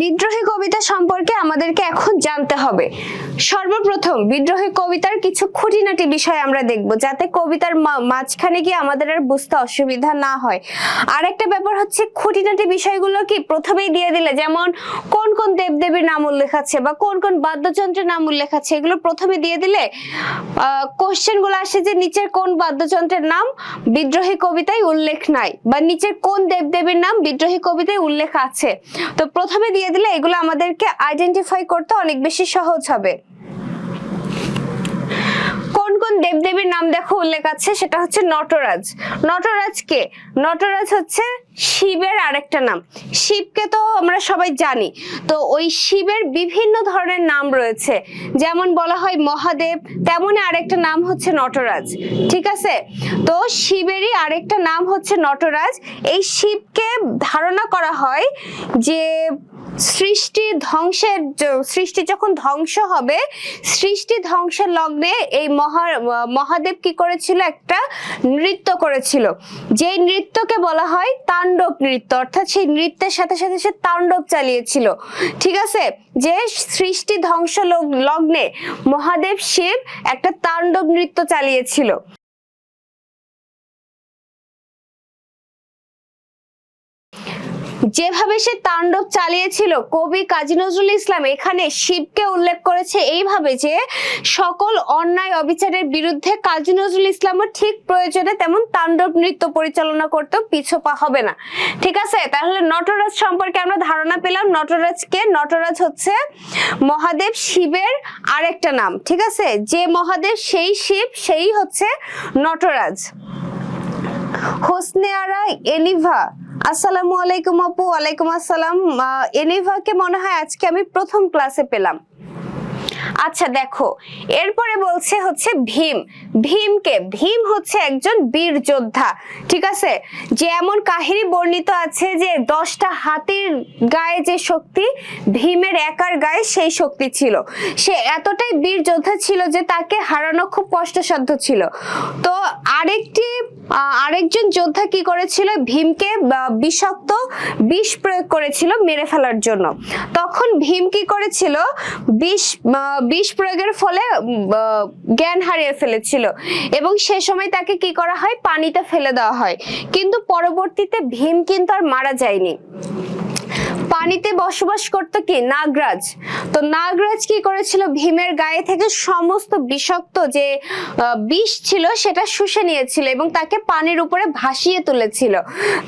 বিদ্রোহী কবিতা সম্পর্কে আমাদেরকে এখন জানতে হবে। সর্বপ্রথম, বিদ্রোহী কবিতার কিছু খুঁটিনাটি বিষয় আমরা দেখব, যাতে কবিতার মাঝখানে গিয়ে আমাদের আর বুঝতে অসুবিধা না হয়। আর একটা ব্যাপার হচ্ছে, খুঁটিনাটি বিষয়গুলো কি প্রথমেই দিয়ে দিলে, যেমন কোন কোন দেবদেবীর নাম উল্লেখ আছে বা কোন কোন বাদ্যযন্ত্রের নাম উল্লেখ আছে, এগুলো প্রথমে দিয়ে দিলে কোশ্চেনগুলো আসে যে নিচের কোন বাদ্যযন্ত্রের নাম বিদ্রোহী কবিতায় উল্লেখ নাই বা নিচের কোন দেবদেবীর নাম বিদ্রোহী কবিতায় উল্লেখ আছে। তো প্রথমে দিয়ে দিলে এগুলো আমাদেরকে আইডেন্টিফাই করতে অনেক বেশি সহজ হবে। দেবদেবীর নাম দেখো উল্লেখ আছে, সেটা হচ্ছে নটরাজ। নটরাজ কে? নটরাজ হচ্ছে শিবের আরেকটা নাম। শিবকে তো আমরা সবাই জানি। তো ওই শিবের বিভিন্ন ধরনের নাম রয়েছে। যেমন বলা হয় মহাদেব, তেমনই আরেকটা নাম হচ্ছে নটরাজ। ঠিক আছে? তো শিবেরই আরেকটা নাম হচ্ছে নটরাজ। এই শিবকে ধারণা করা হয় যে সৃষ্টি ধ্বংসের সৃষ্টি যখন ধ্বংস হবে, সৃষ্টি ধ্বংসের লগ্নে এই মহা মহাদেব কি করেছিল? একটা নৃত্য করেছিল। যে নৃত্যকে বলা হয় তাণ্ডব নৃত্য, অর্থাৎ সেই নৃত্যের সাথে সাথে সে তাণ্ডব চালিয়েছিল। ঠিক আছে? যে সৃষ্টি ধ্বংস লগ- লগ্নে মহাদেব শিব একটা তাণ্ডব নৃত্য চালিয়েছিল। যেভাবে সে তাণ্ডব চালিয়েছিল, কবি কাজী নজরুল ইসলাম এখানে শিবকে উল্লেখ করেছে এইভাবে যে সকল অন্যায় অবিচারের বিরুদ্ধে কাজী নজরুল ইসলামও ঠিক প্রয়োজনে তেমন তাণ্ডব নৃত্য পরিচালনা করতেও পিছপা হবে না। ঠিক আছে? তাহলে নটরাজ সম্পর্কে আমরা ধারণা পেলাম। নটরাজকে, নটরাজ হচ্ছে মহাদেব শিবের আরেকটা নাম। ঠিক আছে? যে মহাদেব, সেই শিব, সেই হচ্ছে নটরাজ। হোসনে আরা, এনিভা আসসালামু আলাইকুম আপু, ওয়ালাইকুম আসসালাম। এনিভাকে মনে হয় আজকে আমি প্রথম ক্লাসে পেলাম। আচ্ছা দেখো, এরপরে বলছে হচ্ছে ভীম। ভীমকে। ভীম হচ্ছে একজন বীর যোদ্ধা, ঠিক আছে? যেমন কাহিনী বর্ণিত আছে যে দশটা হাতির গায়ে যে শক্তি, ভীমের একার গায়ে সেই শক্তি ছিল। সে এতটাই বীর যোদ্ধা ছিল যে তাকে হারানো খুব কষ্টসাধ্য ছিল। তো আরেকটি আরেকজন যোদ্ধা কি করেছিল? ভীমকে বিষাক্ত বিষ প্রয়োগ করেছিল মেরে ফেলার জন্য। তখন ভীম কি করেছিল? বিষ বিষ প্রয়োগের ফলে জ্ঞান হারিয়ে ফেলেছিল। এবং সে সময় তাকে কি করা হয়? পানিতে ফেলে দেওয়া হয়। কিন্তু পরবর্তীতে ভীম কিন্তু আর মারা যায়নি। পানিতে বসবাস করত কি? নাগরাজ। তো নাগরাজ কি করেছিল? ভীমের গায়ে থেকে সমস্ত বিষাক্ত যে বিষ ছিল, সেটা শুষে নিয়েছিল এবং তাকে পানির উপরে ভাসিয়ে তুলেছিল।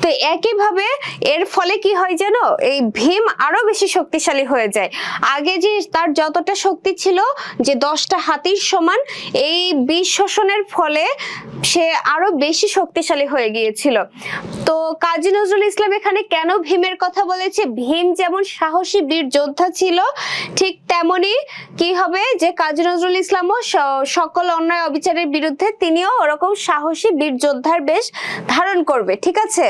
তো একইভাবে এর ফলে কি হয় জানো? এই ভীম আরও বেশি শক্তিশালী হয়ে যায়। আগে যে তার যতটা শক্তি ছিল, যে দশটা হাতির সমান, এই বিষ শোষণের ফলে সে আরও বেশি শক্তিশালী হয়ে গিয়েছিল। তো কাজী নজরুল ইসলাম এখানে কেন ভীমের কথা বলেছে? ভীম যেমন সাহসী বীর যোদ্ধা ছিল, ঠিক তেমনি কি হবে যে কাজী নজরুল ইসলামও সকল অন্যায় অবিচারের বিরুদ্ধে তিনিও ওরকম সাহসী বীর যোদ্ধার বেশ ধারণ করবে, ঠিক আছে?